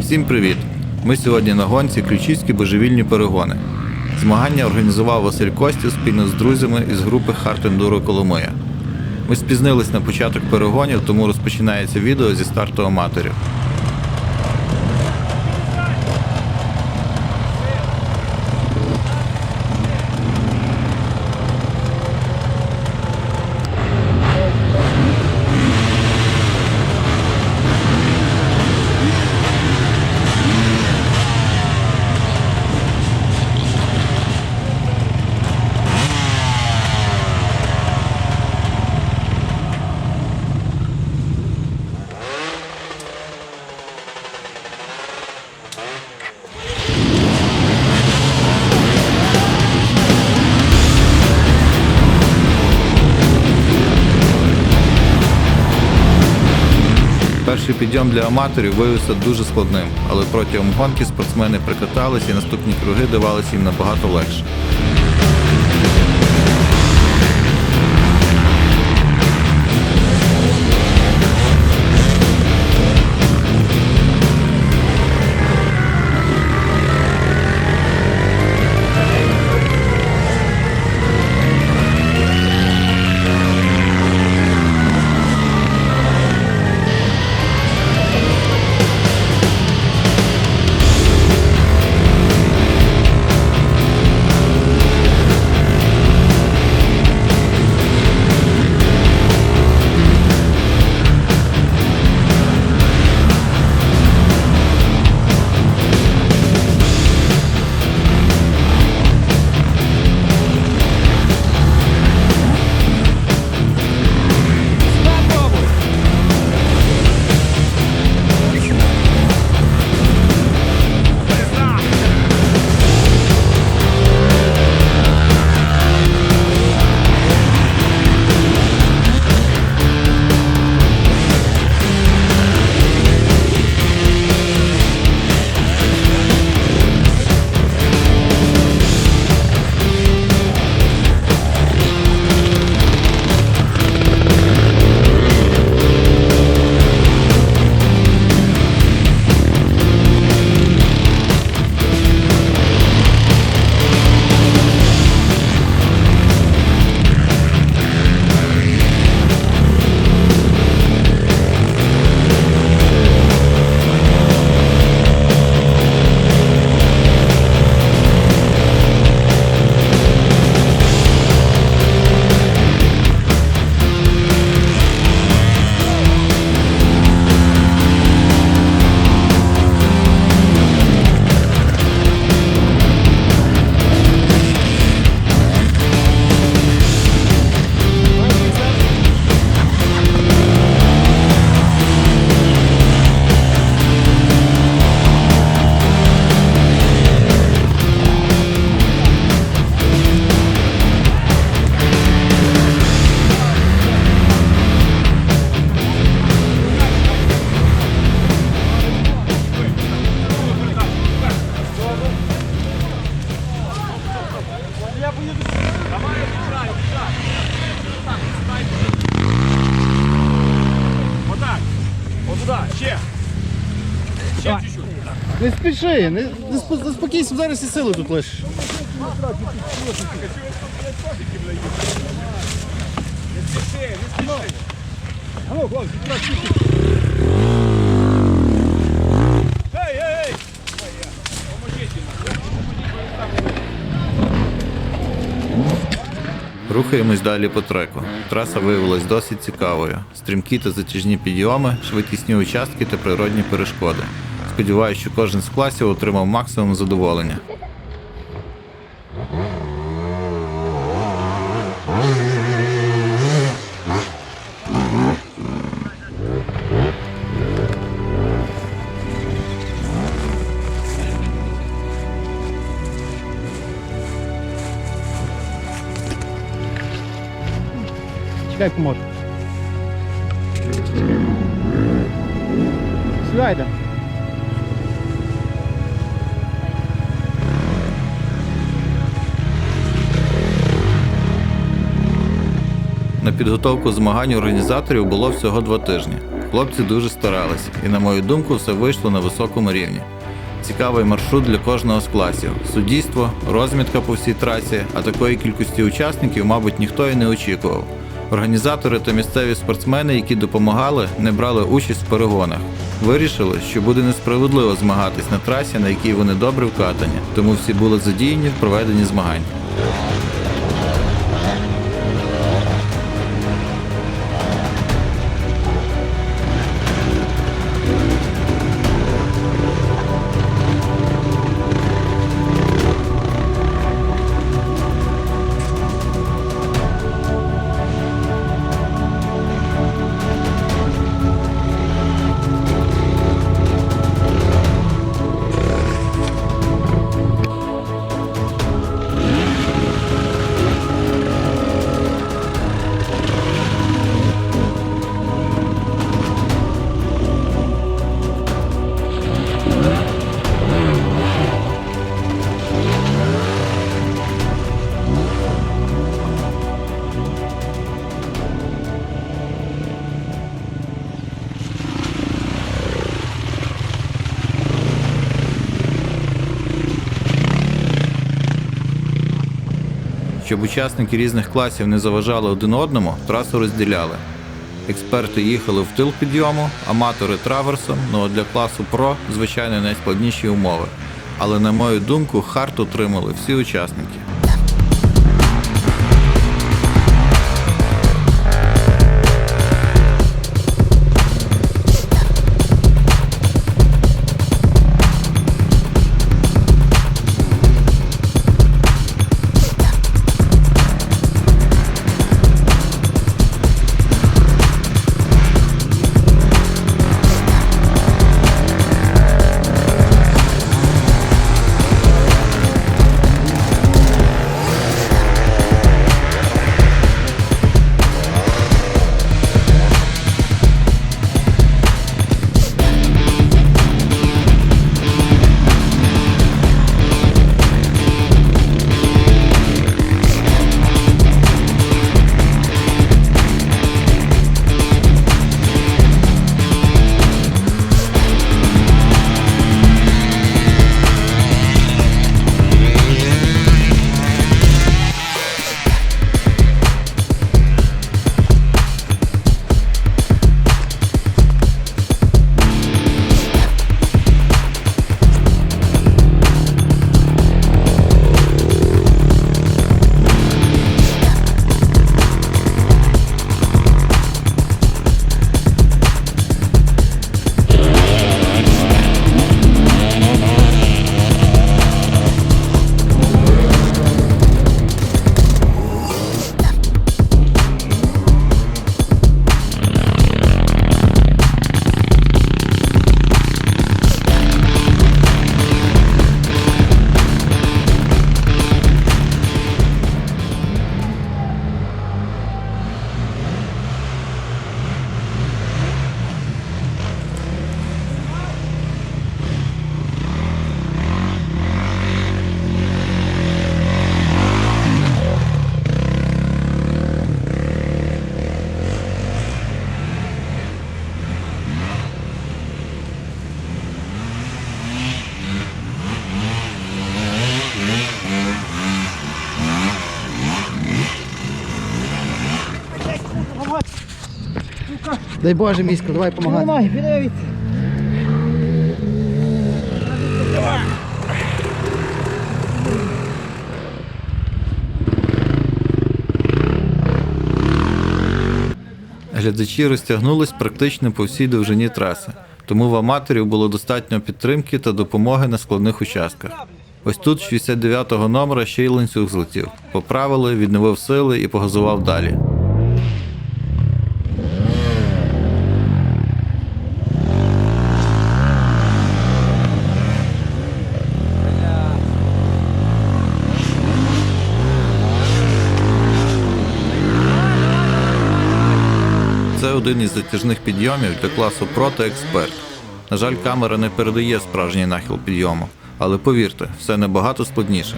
Всім привіт! Ми сьогодні на гонці Ключівські божевільні перегони. Змагання організував Василь Костів спільно з друзями із групи Хартендуро Коломия. Ми спізнились на початок перегонів, тому розпочинається відео зі старту аматорів. Підйом для аматорів виявився дуже складним, але протягом гонки спортсмени прикаталися і наступні круги давалися їм набагато легше. Спіши, не, не спо- заспокійся, зараз і сили тут лиш. Рухаємось далі по треку. Траса виявилась досить цікавою. Стрімкі та затяжні підйоми, швидкісні участки та природні перешкоди. Сподіваюсь, що кожен з класів отримав максимум задоволення. Чекай, поможу. На підготовку змагань організаторів було всього два тижні. Хлопці дуже старалися, і, на мою думку, все вийшло на високому рівні. Цікавий маршрут для кожного з класів. Суддівство, розмітка по всій трасі, а такої кількості учасників, мабуть, ніхто і не очікував. Організатори та місцеві спортсмени, які допомагали, не брали участь в перегонах. Вирішили, що буде несправедливо змагатись на трасі, на якій вони добре вкатані, тому всі були задіяні в проведенні змагань. Щоб учасники різних класів не заважали один одному, трасу розділяли. Експерти їхали в тил підйому, аматори траверсом, ну а для класу Про, звичайно, найскладніші умови. Але на мою думку, хард отримали всі учасники. Дай Боже, місько, давай допомагати. Давай, підивіться. Глядачі розтягнулись практично по всій довжині траси, тому в аматорів було достатньо підтримки та допомоги на складних участках. Ось тут 69-го номера ще й ланцюг злетів. Поправили, відновив сили і погазував далі. Один із затяжних підйомів для класу Pro та Експерт. На жаль, камера не передає справжній нахил підйому, але повірте, все набагато складніше.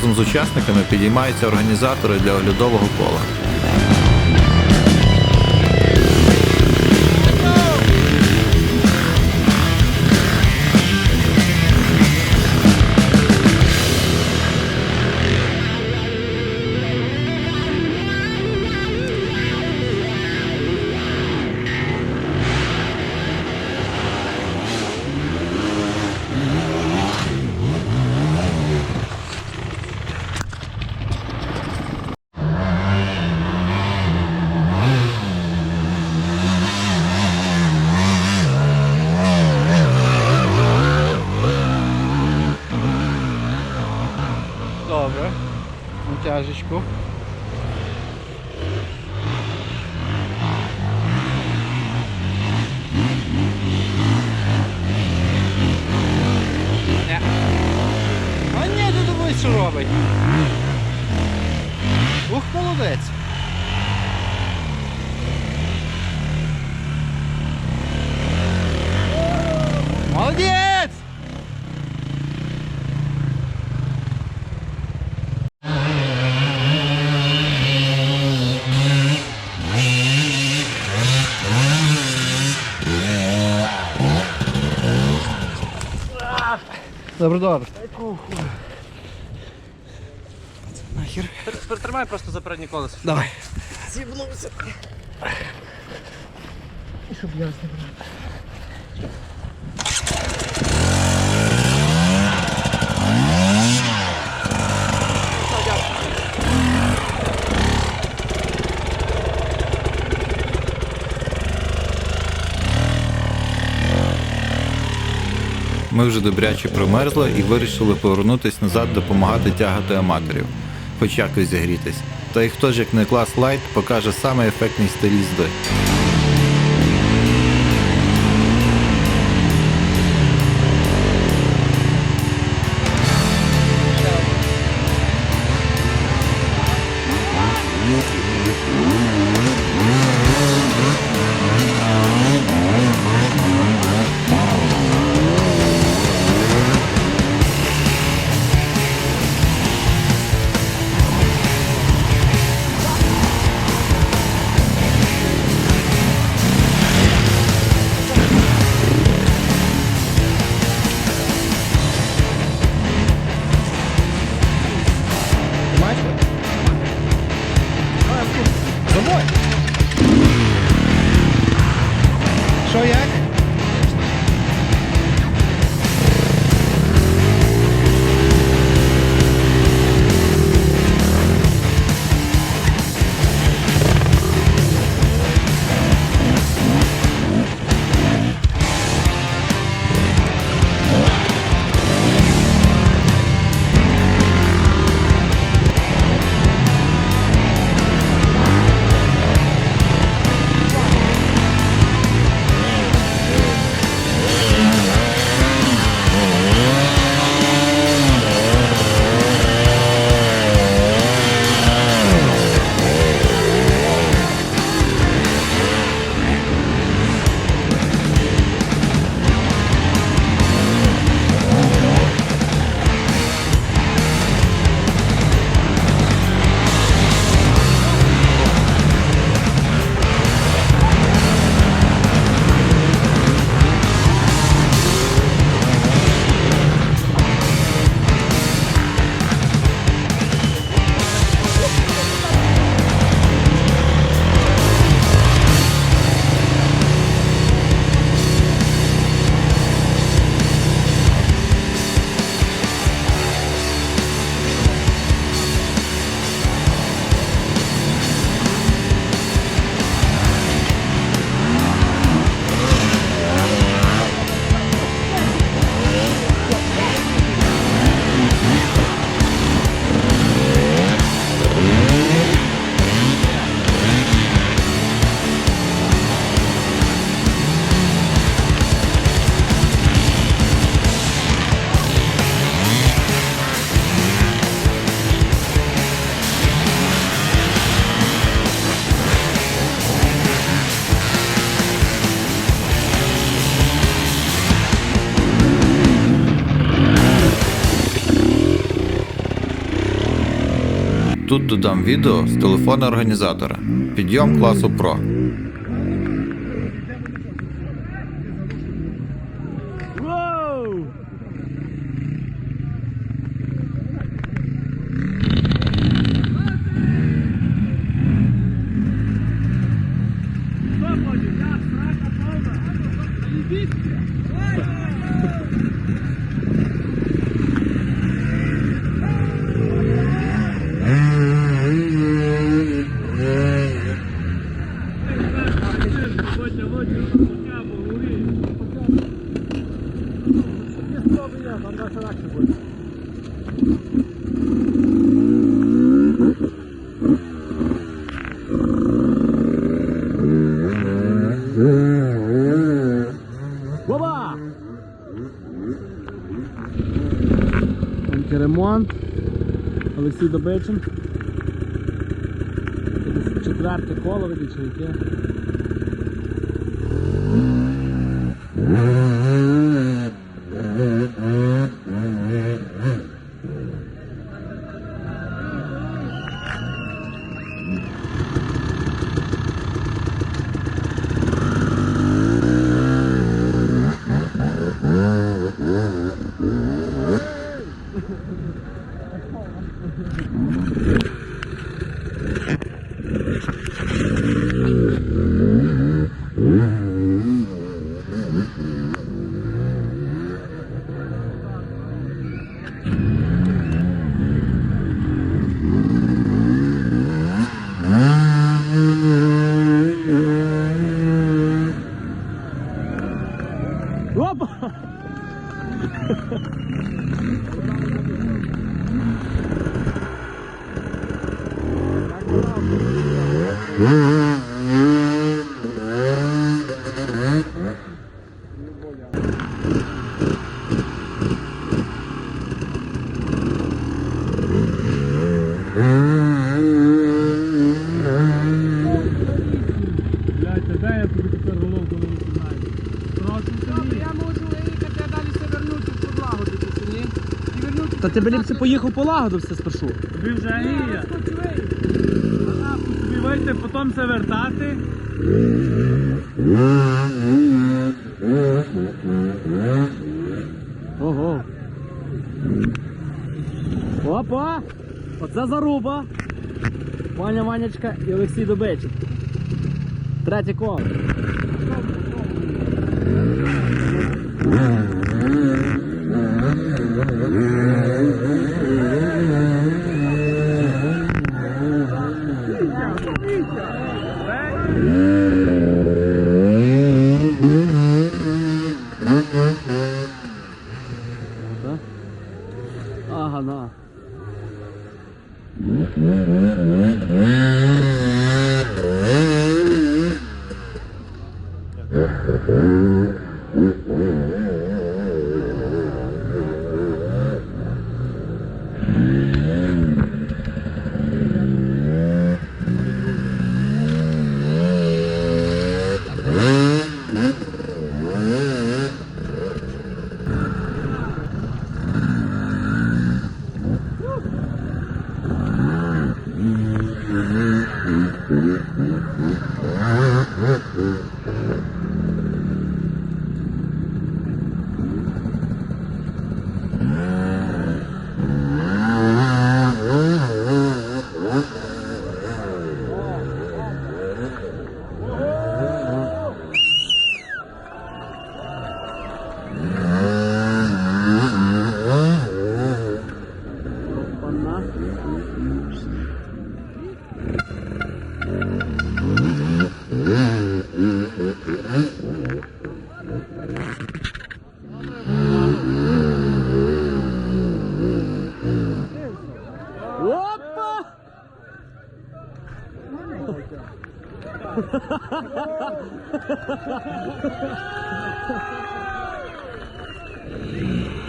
Разом з учасниками підіймаються організатори для оглядового кола. Добре, добре. Нахер. Притримай просто за переднє колесо. Давай. Ми вже добряче промерзли і вирішили повернутися назад допомагати тягати аматорів, хоч якось зігрітись. Та й хто ж як не клас Лайт покаже саме ефектний стиль їзди. Додам відео з телефона організатора. Підйом класу Pro. Ремонт. Олексій Добичин. Четверте коло види чи яке. Опа! Блядь, та дай я тобі тепер головку не знаю. Просто Я можу виїхати, а далі все вернути в подлагодити, чи ні? І вернути. Та ти б ліпше поїхав полагодився спершу. тобі вже Я гріє. Тобі вийти, потім це вертати. Ого. Опа! Оце заруба. Ваня Ванячка і Олексій Добичин. Третє коло.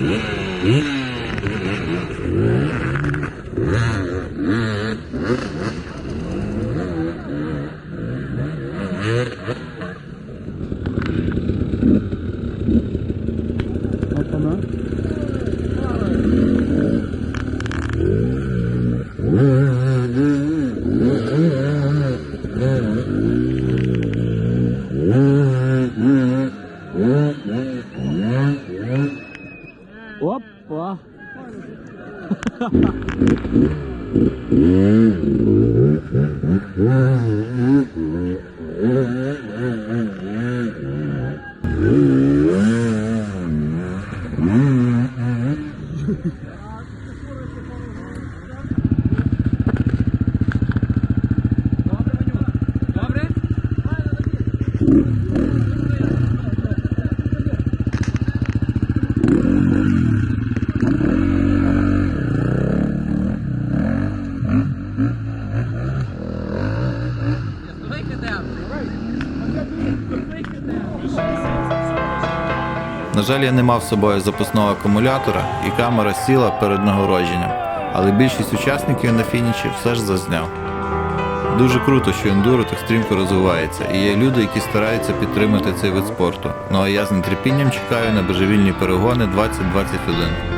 Mm-hmm. hum, hum, hum, hum. Жаль, я не мав з собою запасного акумулятора, і камера сіла перед нагородженням, але більшість учасників на фініші все ж зазняв. Дуже круто, що ендуро так стрімко розвивається, і є люди, які стараються підтримати цей вид спорту. Ну а я з нетерпінням чекаю на божевільні перегони 2021.